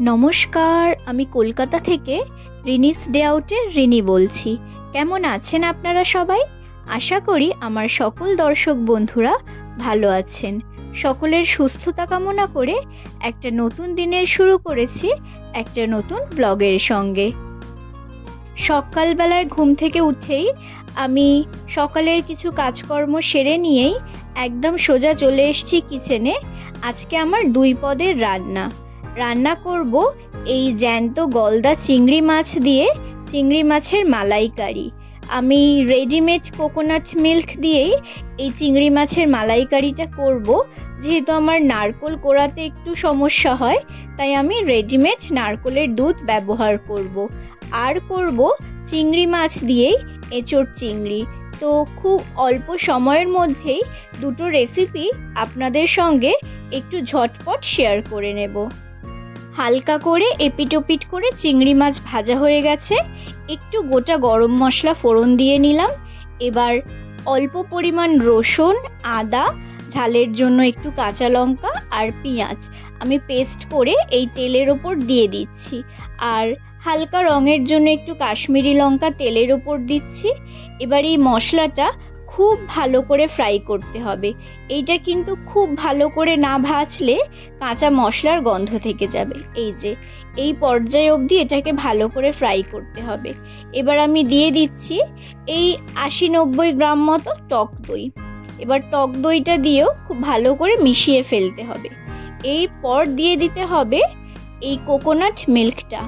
নমস্কার, আমি কলকাতা থেকে রিনিস ডে আউটের রিনি বলছি। কেমন আছেন আপনারা সবাই? আশা করি আমার সকল দর্শক বন্ধুরা ভালো আছেন। সকলের সুস্থতা কামনা করে একটা নতুন দিনের শুরু করেছি একটা নতুন ব্লগের সঙ্গে। সকালবেলায় ঘুম থেকে উঠেই আমি সকালের কিছু কাজকর্ম সেরে নিয়েই একদম সোজা চলে এসেছি কিচেনে। আজকে আমার দুই পদের রান্না। রান্না করব এই জ্যান্ত গলদা চিংড়ি মাছ দিয়ে, চিংড়ি মাছের মালাইকারি। আমি রেডিমেড কোকোনাট মিল্ক দিয়েই এই চিংড়ি মাছের মালাইকারিটা করব। যেহেতু আমার নারকোল কোড়াতে একটু সমস্যা হয়, তাই আমি রেডিমেড নারকোলের দুধ ব্যবহার করব। আর করব চিংড়ি মাছ দিয়েই এঁচোড় চিংড়ি। তো খুব অল্প সময়ের মধ্যেই দুটো রেসিপি আপনাদের সঙ্গে একটু ঝটপট শেয়ার করে নেব। হালকা করে এপিটোপিট করে চিংড়ি মাছ ভাজা হয়ে গেছে। একটু গোটা গরম মশলা ফোড়ন দিয়ে নিলাম। এবার অল্প পরিমাণ রসুন, আদা, ঝালের জন্য একটু কাঁচা লঙ্কা আর পেঁয়াজ আমি পেস্ট করে এই তেলের ওপর দিয়ে দিচ্ছি। আর হালকা রঙের জন্য একটু কাশ্মীরি লঙ্কা তেলের ওপর দিচ্ছি। এবার এই মশলাটা খুব ভালো করে ফ্রাই করতে হবে। এইটা কিন্তু খুব ভালো করে না ভাজলে কাঁচা মশলার গন্ধ থেকে যাবে। এই যে, এই পর্যায়ে অবধি এটাকে ভালো করে ফ্রাই করতে হবে। এবার আমি দিয়ে দিচ্ছি এই আশি নব্বই গ্রাম মতো টক দই। এবার টক দইটা দিয়েও খুব ভালো করে মিশিয়ে ফেলতে হবে। এই পর দিয়ে দিতে হবে এই কোকোনাট মিল্কটা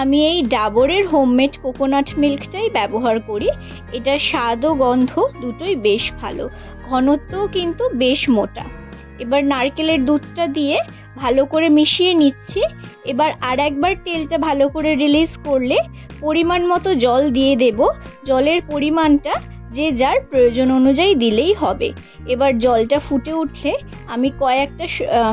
আমি এই ডাবরের হোমমেড কোকোনাট মিল্কটাই ব্যবহার করি। এটার স্বাদ ও গন্ধ দুটোই বেশ ভালো। ঘনত্বও কিন্তু বেশ মোটা। এবার নারকেলের দুধটা দিয়ে ভালো করে মিশিয়ে নিচ্ছি। এবার আর একবার তেলটা ভালো করে রিলিজ করলে পরিমাণ মতো জল দিয়ে দেব। জলের পরিমাণটা যে যার প্রয়োজন অনুযায়ী দিলেই হবে। এবার জলটা ফুটে উঠলে আমি কয়েকটা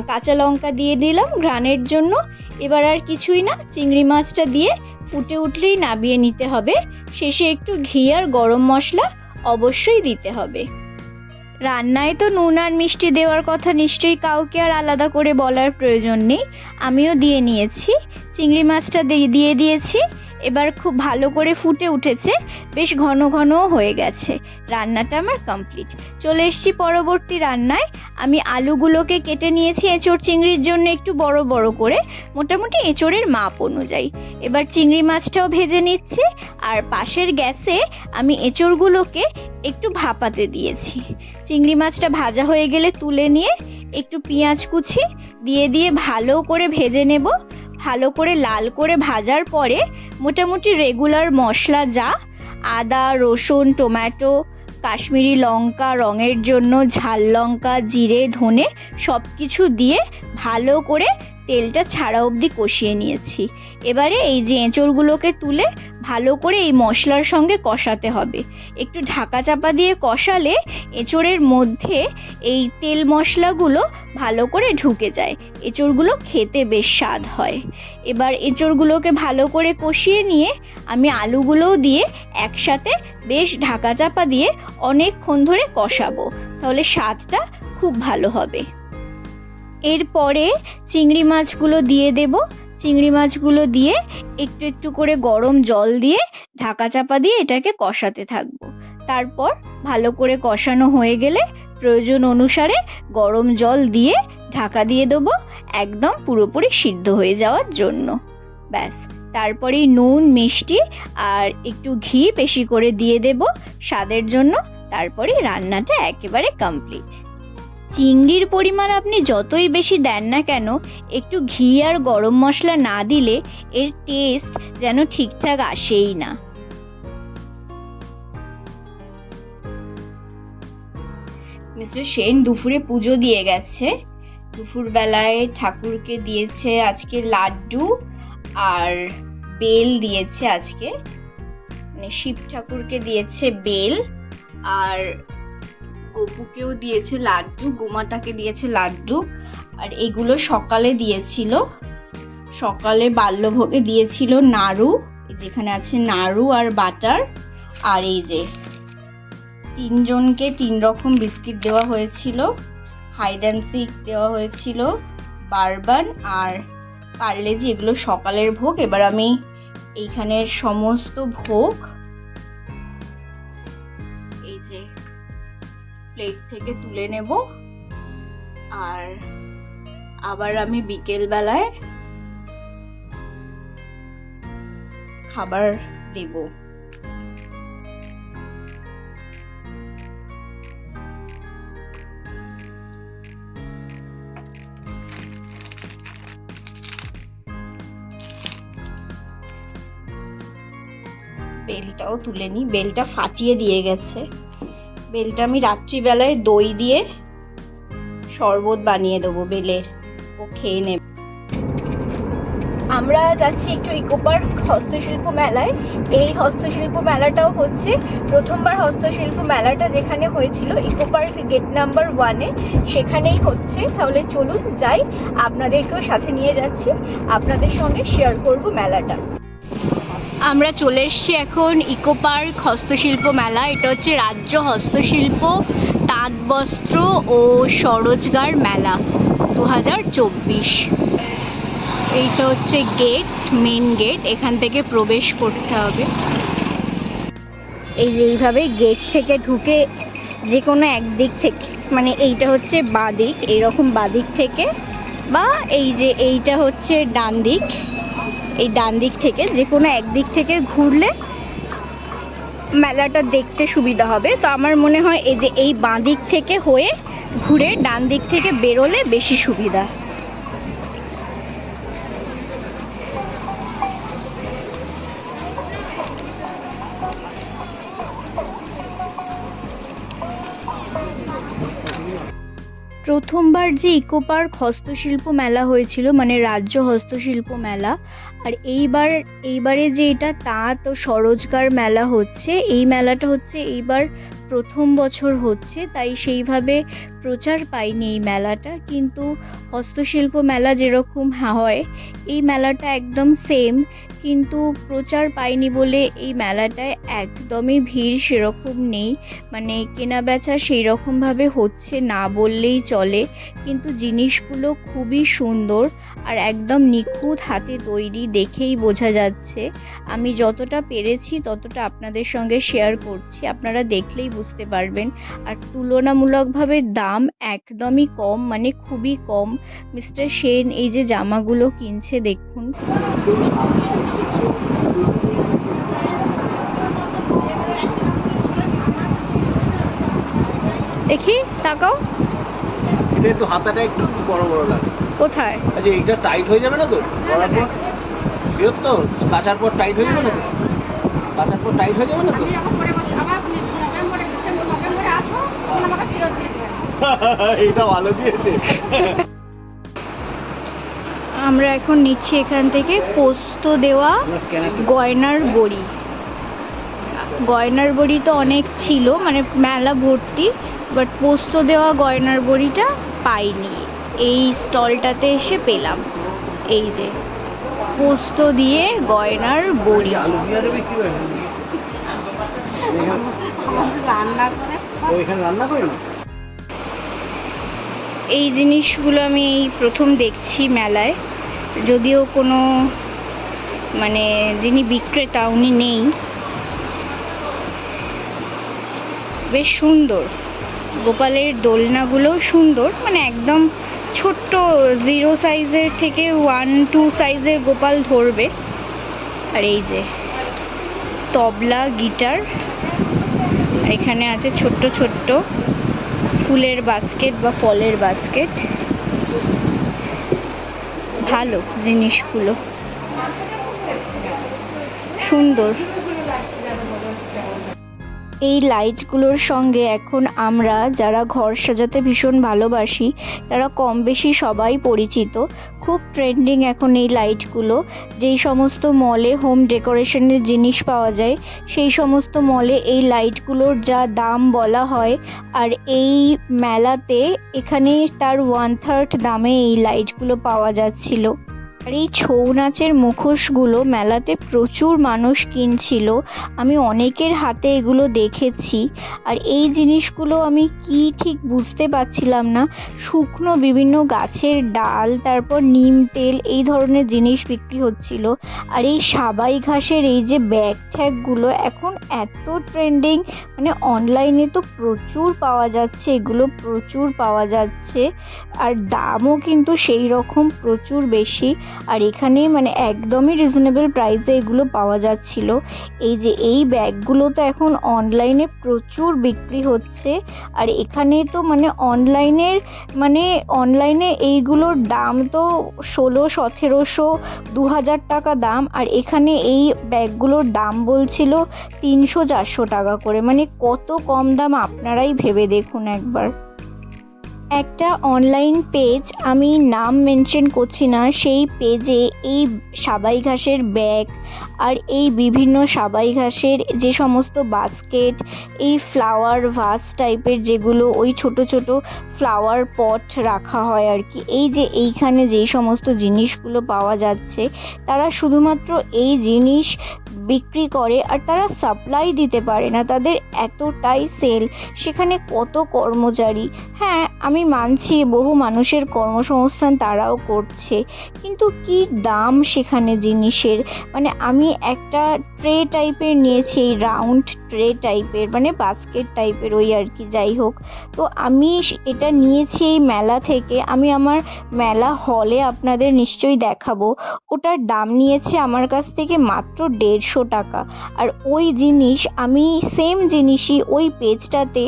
কাঁচা লঙ্কা দিয়ে দিলাম ঘ্রাণের জন্য। এবার আর কিছুই না, চিংড়ি মাছটা দিয়ে ফুটে উঠলেই নাবিয়ে নিতে হবে। শেষে একটু ঘি আর গরম মশলা অবশ্যই দিতে হবে। রান্নায় তো নুন আর মিষ্টি দেওয়ার কথা নিশ্চয়ই কাউকে আর আলাদা করে বলার প্রয়োজন নেই। আমিও দিয়ে নিয়েছি। চিংড়ি মাছটা দিয়ে দিয়ে দিয়েছি। এবার খুব ভালো করে ফুটে উঠেছে। বেশ ঘন ঘনও হয়ে গেছে। রান্নাটা আমার কমপ্লিট। চলে এসেছি পরবর্তী রান্নায়। আমি আলুগুলোকে কেটে নিয়েছি এঁচোড় চিংড়ির জন্য একটু বড় বড় করে। মোটামুটি এঁচোড়ের মাপ অনুযায়ী। এবার চিংড়ি মাছটাও ভেজে নিচ্ছি। আর পাশের গ্যাসে আমি এঁচোড়গুলোকে একটু ভাপাতে দিয়েছি। চিংড়ি মাছটা ভাজা হয়ে গেলে তুলে নিয়ে একটু পেঁয়াজ কুচি দিয়ে দিয়ে ভালো করে ভেজে নেব। ভালো করে লাল করে ভাজার পরে মোটামুটি রেগুলার মশলা যা, আদা, রসুন টমেটো কাশ্মীরি লঙ্কা, রঙের জন্য ঝাল লঙ্কা, জিরে, ধনে সব কিছু দিয়ে ভালো করে তেলটা ছাড়া অবধি কষিয়ে নিয়েছি। এবারে এই যে এঁচড়গুলোকে তুলে ভালো করে এই মশলার সঙ্গে কষাতে হবে। একটু ঢাকা চাপা দিয়ে কষালে এঁচড়ের মধ্যে এই তেল মশলাগুলো ভালো করে ঢুকে যায়। এঁচড়গুলো খেতে বেশ স্বাদ হয়। এবার এঁচড়গুলোকে ভালো করে কষিয়ে নিয়ে আমি আলুগুলোও দিয়ে একসাথে বেশ ঢাকা চাপা দিয়ে অনেকক্ষণ ধরে কষাবো। তাহলে স্বাদটা খুব ভালো হবে। এরপরে চিংড়ি মাছগুলো দিয়ে দেব। চিংড়ি মাছগুলো দিয়ে একটু একটু করে গরম জল দিয়ে ঢাকা চাপা দিয়ে এটাকে কষাতে থাকব। তারপর ভালো করে কষানো হয়ে গেলে প্রয়োজন অনুসারে গরম জল দিয়ে ঢাকা দিয়ে দেবো, একদম পুরোপুরি সিদ্ধ হয়ে যাওয়ার জন্য। ব্যাস, তারপরেই নুন, মিষ্টি আর একটু ঘি বেশি করে দিয়ে দেব স্বাদের জন্য। তারপরে রান্নাটা একেবারে কমপ্লিট চিংড়ির পরিমাণ আপনি যতই বেশি দেন না কেন, একটু ঘি আর গরম মশলা না দিলে এর টেস্ট যেন ঠিকঠাক আসেই না। মিস্টার সেন দুপুরে পুজো দিয়ে গেছে। দুপুরবেলায় ঠাকুরকে দিয়েছে আজকে লাড্ডু আর বেল দিয়েছে আজকে। মানে শিব ঠাকুরকে দিয়েছে বেল। আর গপুকেও দিয়েছে লাড্ডু গোমাতাকে দিয়েছে লাড্ডু। আর এগুলো সকালে দিয়েছিল। সকালে বাল্যভোগে দিয়েছিল নাড়ু যেখানে আছে নাড়ু আর বাটার। আর এই যে তিনজনকে তিন রকম বিস্কিট দেওয়া হয়েছিল হাইড অ্যান্ড সিক দেওয়া হয়েছিল, বারবান আর পারলেজি এগুলো সকালের ভোগ, এবার আমি এইখানের সমস্ত ভোগ, এই যে প্লেট থেকে তুলে নেব। আর আবার আমি বিকেল বেলায় খাবার দেব। বেলটাও তুলে নিই বেলটা ফাটিয়ে দিয়ে গেছে। বেলটা আমি রাত্রিবেলায় দই দিয়ে শরবত বানিয়ে দেবো বেলের। ও খেয়ে নেবে। আমরা যাচ্ছি একটু ইকো পার্ক হস্তশিল্প মেলায়। এই হস্তশিল্প মেলাটাও হচ্ছে প্রথমবার হস্তশিল্প মেলাটা যেখানে হয়েছিল, ইকো পার্ক গেট নাম্বার ওয়ানে সেখানেই হচ্ছে। তাহলে চলুন যাই। আপনাদেরকেও সাথে নিয়ে যাচ্ছি। আপনাদের সঙ্গে শেয়ার করব মেলাটা। আমরা চলে এসেছি এখন ইকো পার্ক হস্তশিল্প মেলা। এটা হচ্ছে রাজ্য হস্তশিল্প তাঁত বস্ত্র ও স্বরোজগার মেলা দু হাজার চব্বিশ। এইটা হচ্ছে গেট মেন গেট এখান থেকে প্রবেশ করতে হবে। এই যে এইভাবে গেট থেকে ঢুকে যে কোনো একদিক থেকে মানে এইটা হচ্ছে বাদিক এইরকম বাঁ দিক থেকে, বা এই যে এইটা হচ্ছে ডান দিক। এই ডান দিক থেকে, যে কোনো একদিক থেকে ঘুরলে মেলাটা দেখতে সুবিধা হবে। তো আমার মনে হয় এই যে এই বাঁ দিক থেকে হয়ে ঘুরে ডান দিক থেকে বেরোলে বেশি সুবিধা। প্রথমবার যে ইকো পার্ক হস্তশিল্প মেলা হয়েছিল মানে রাজ্য হস্তশিল্প মেলা, আর এইবার, এইবারে যে এটা তাঁত ও স্বরোজগার মেলা হচ্ছে। এই মেলাটা হচ্ছে এইবার প্রথম বছর হচ্ছে, তাই সেইভাবে প্রচার পায়নি এই মেলাটা। কিন্তু হস্তশিল্প মেলা যেরকম হয়, এই মেলাটা একদম সেম কিন্তু প্রচার পায়নি বলে এই মেলাটায় একদমই ভিড় সেরকম নেই। মানে কেনা বেচা সেই রকমভাবে হচ্ছে না বললেই চলে, কিন্তু জিনিসগুলো খুবই সুন্দর। আর একদম নিখুঁত হাতে তৈরি দেখেই বোঝা যাচ্ছে। আমি যতটা পেরেছি ততটা আপনাদের সঙ্গে শেয়ার করছি। আপনারা দেখলেই বুঝতে পারবেন। আর তুলনামূলকভাবে দাম একদমই কম মানে খুবই কম। মিস্টার সেন, এই যে জামাগুলো কিনছে, দেখুন। দেখি, তাকাও। এটা একটু হাতাটা একটু বড় বড় লাগে। কোথায়? আচ্ছা এইটা টাইট হয়ে যাবে না তো? করার পর? বিরত তো কাচার পর টাইট হয়ে যাবে না তো? কাচার পর টাইট হয়ে যাবে না তো? এটা ভালো দিয়েছে। আমরা এখন নিচ্ছি এখান থেকে পোস্ত দেওয়া গয়নার বড়ি। গয়নার বড়ি তো অনেক ছিল মানে মেলা ভর্তি বাট পোস্ত দেওয়া গয়নার বড়িটা পাইনি। এই স্টলটাতে এসে পেলাম। এই যে, পোস্ত দিয়ে গয়নার বড়ি। এই জিনিসগুলো আমি এই প্রথম দেখছি মেলায়। যদিও কোনো মানে যিনি বিক্রেতা উনি নেই। বেশ সুন্দর। গোপালের দোলনাগুলোও সুন্দর মানে একদম ছোট্ট জিরো সাইজের থেকে ওয়ান টু সাইজের গোপাল ধরবে। আর এই যে তবলা, গিটার এখানে আছে ছোট্ট ছোট্ট ফুলের বাস্কেট বা ফলের বাস্কেট ভালো জিনিসগুলো। সুন্দর। এই লাইটগুলোর সঙ্গে এখন আমরা যারা ঘর সাজাতে ভীষণ ভালোবাসি, তারা কম বেশি সবাই পরিচিত। খুব ট্রেন্ডিং এখন এই লাইটগুলো যেই সমস্ত মলে হোম ডেকোরেশনের জিনিস পাওয়া যায়, সেই সমস্ত মলে এই লাইটগুলোর যা দাম বলা হয়, আর এই মেলাতে এখানে তার ওয়ান থার্ড দামে এই লাইটগুলো পাওয়া যাচ্ছিল। এই ছৌ নাচের মুখোশগুলো মেলাতে প্রচুর মানুষ কিনছিল। আমি অনেকের হাতে এগুলো দেখেছি। আর এই জিনিসগুলো আমি কি ঠিক বুঝতে পারছিলাম না। শুকনো বিভিন্ন গাছের ডাল, তারপর নিম তেল এই ধরনের জিনিস বিক্রি হচ্ছিল। আর এই সাবাই ঘাসের এই যে ব্যাগ ট্যাগগুলো এখন এত ট্রেন্ডিং মানে অনলাইনে তো প্রচুর পাওয়া যাচ্ছে, এগুলো প্রচুর পাওয়া যাচ্ছে। আর দামও কিন্তু সেই রকম প্রচুর বেশি। আর এখানে মানে একদমই রিজনেবল প্রাইসে এগুলো পাওয়া যাচ্ছিল। এই যে এই ব্যাগগুলো তো এখন অনলাইনে প্রচুর বিক্রি হচ্ছে। আর এখানে তো মানে অনলাইনের মানে অনলাইনে এইগুলোর দাম তো ষোলো, সতেরোশো দু হাজার টাকা দাম। আর এখানে এই ব্যাগগুলোর দাম বলছিল তিনশো চারশো টাকা করে। মানে কত কম দাম? আপনারাই ভেবে দেখুন একবার। একটা অনলাইন পেজ আমি নাম মেনশন করছি না, সেই পেজে এই সাবাই ঘাসের ব্যাগ আর এই বিভিন্ন সাবাই ঘাসের যে সমস্ত বাস্কেট এই ফ্লাওয়ার ভাস টাইপের যেগুলো, ওই ছোট ছোট ফ্লাওয়ার পট রাখা হয় আর কি। এই যে এইখানে যেই সমস্ত জিনিসগুলো পাওয়া যাচ্ছে, তারা শুধুমাত্র এই জিনিস বিক্রি করে আর তারা সাপ্লাই দিতে পারে না। তাদের এতটাই সেল সেখানে কত কর্মচারী? হ্যাঁ আমি মানছি বহু মানুষের কর্মসংস্থান তারাও করছে, কিন্তু কি দাম সেখানে জিনিসের? মানে আমি একটা ট্রে টাইপের নিয়েছি, এই রাউন্ড ট্রে টাইপের মানে বাস্কেট টাইপের ওই আর কি, যাই হোক। তো আমি এটা নিয়েছি এই মেলা থেকে, আমি আমার মেলা হলে আপনাদের নিশ্চয়ই দেখাবো। ওটার দাম নিয়েছে আমার কাছ থেকে মাত্র দেড়শো টাকা। আর ওই জিনিস, আমি সেম জিনিসই ওই পেজটাতে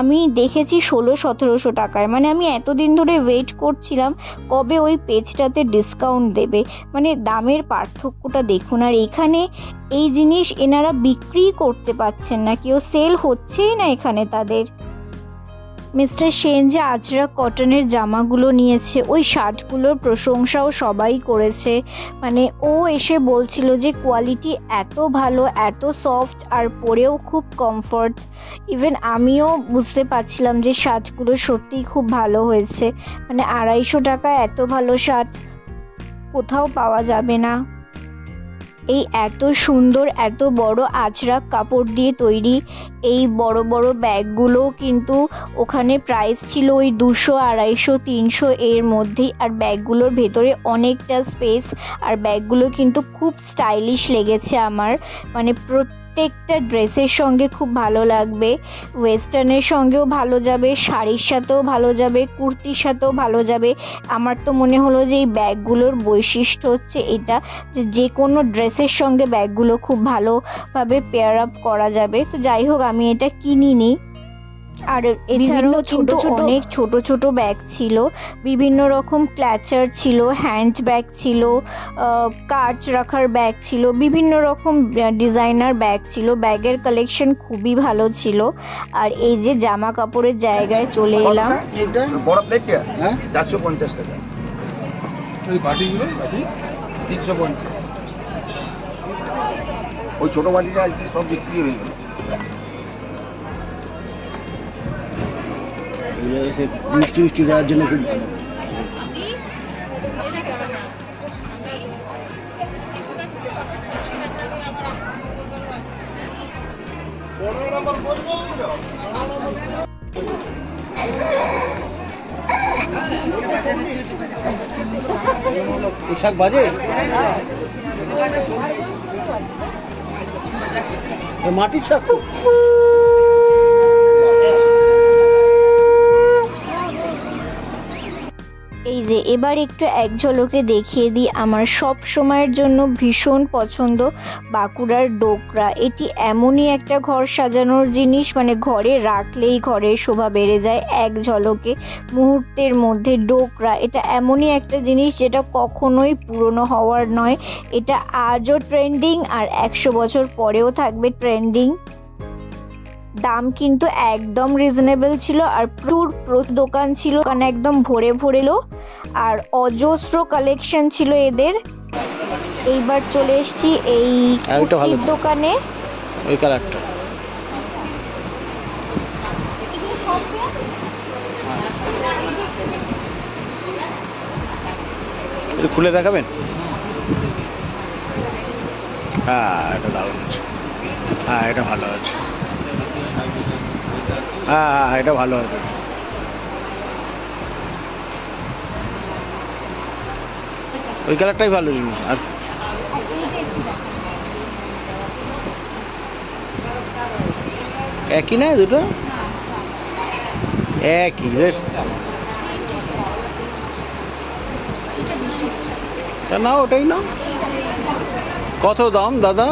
আমি দেখেছি ষোলো সতেরোশো টাকায়। মানে আমি এতদিন ধরে ওয়েট করছিলাম কবে ওই পেজটাতে ডিসকাউন্ট দেবে। মানে দামের পার্থক্যটা দেখুন। আর এখানে এই জিনিস এনারা বিক্রি করতে পারছেন না, কেউ সেল হচ্ছেই না এখানে তাদের। মিস্টার সেন যে আজরাক কটনের জামাগুলো নিয়েছে, ওই শার্টগুলোর প্রশংসাও সবাই করেছে। মানে ও এসে বলছিল যে কোয়ালিটি এত ভালো, এত সফট আর পরেও খুব কমফর্ট ইভেন আমিও বুঝতে পারছিলাম যে শার্টগুলো সত্যিই খুব ভালো হয়েছে। মানে আড়াইশো টাকা এত ভালো শার্ট কোথাও পাওয়া যাবে না। এই এত সুন্দর, এত বড় আজরাক কাপড় দিয়ে তৈরি এই বড় বড় ব্যাগগুলো কিন্তু ওখানে প্রাইস ছিল ওই দুশো, আড়াইশো, তিনশো এর মধ্যেই। আর ব্যাগগুলোর ভেতরে অনেকটা স্পেস আর ব্যাগগুলো কিন্তু খুব স্টাইলিশ লেগেছে আমার। মানে প্রত্যেকটা ড্রেসের সঙ্গে খুব ভালো লাগবে। ওয়েস্টার্নের সঙ্গেও ভালো যাবে, শাড়ির সাথেও ভালো যাবে, কুর্তির সাথেও ভালো যাবে। আমার তো মনে হলো যে এই ব্যাগগুলোর বৈশিষ্ট্য হচ্ছে এটা, যে যে কোনো ড্রেসের সঙ্গে ব্যাগগুলো খুব ভালোভাবে পেয়ার আপ করা যাবে। তো যাই হোক, আমি এটা কিনিনি। আর এছাড়াও ছোট ছোট অনেক ছোট ছোট ব্যাগ ছিল। বিভিন্ন রকম ক্ল্যাচার ছিল হ্যান্ড ব্যাগ ছিল কার্চ রাখার ব্যাগ ছিল বিভিন্ন রকম ডিজাইনার ব্যাগ ছিল। ব্যাগের কালেকশন খুবই ভালো ছিল। আর এই যে জামা কাপড়ের জায়গায় চলে এলাম। বড় প্লেটটা হ্যাঁ? চারশো পঞ্চাশ টাকা। ওই বাটিগুলো বাটি? তিনশো পঞ্চাশ। ওই ছোট বাটিটা আজকে সব বিক্রি হয়ে গেল। মিষ্টি মিষ্টি দেওয়ার জন্য খুব ভালো। শাক বাজে? মাটির শাক এই যে, এবার একটু এক ঝলকে দেখিয়ে দিই আমার সব সময়ের জন্য ভীষণ পছন্দ বাঁকুড়ার ডোকরা। এটি এমনই একটা ঘর সাজানোর জিনিস মানে ঘরে রাখলেই ঘরের শোভা বেড়ে যায় এক ঝলকে মুহূর্তের মধ্যে। ডোকরা, এটা এমনই একটা জিনিস যেটা কখনোই পুরনো হওয়ার নয়। এটা আজও ট্রেন্ডিং আর একশো বছর পরেও থাকবে ট্রেন্ডিং দাম কিন্তু একদম রিজনেবল ছিল আর প্রচুর দোকান ছিল কারণ একদম ভরে ভরেলো আর অজস্র কালেকশন ছিল এদের। এইবার চলে এসেছি এই কুর্তির দোকানে। ওই কালারটা খুলে দেখাবেন? হ্যাঁ এটা দারুণ আছে হ্যাঁ এটা ভালো আছে হ্যাঁ হ্যাঁ এটা ভালো আছে ওই কালারটাই ভালো আর একই না দুটো? একই না ওটাই না কত দাম, দাদা?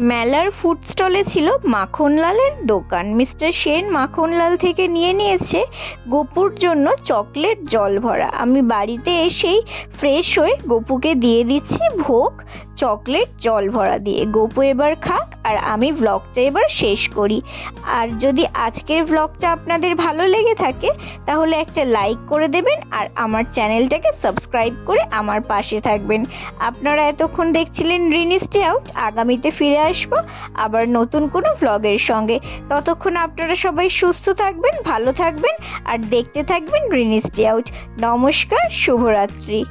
মেলার ফুড স্টলে ছিল মাখনলালের দোকান। মিস্টার সেন মাখনলাল থেকে নিয়ে নিয়েছে গপুর জন্য চকলেট জল ভরা আমি বাড়িতে এসেই ফ্রেশ হয়ে গপুকে দিয়ে দিচ্ছি ভোগ। চকলেট জল ভরা দিয়ে। গোপু এবার খাক আর আমি ভ্লগটা এবার শেষ করি। আর যদি আজকের ভ্লগটা আপনাদের ভালো লেগে থাকে, তাহলে একটা লাইক করে দেবেন আর আমার চ্যানেলটাকে সাবস্ক্রাইব করে আমার পাশে থাকবেন। আপনারা এতক্ষণ দেখছিলেন রিনি স্টে আউট আগামীতে ফিরে আসব আবার নতুন কোনো ভ্লগের সঙ্গে। ততক্ষণ আপনারা সবাই সুস্থ থাকবেন, ভালো থাকবেন আর দেখতে থাকবেন রিনি স্টে আউট নমস্কার, শুভরাত্রি।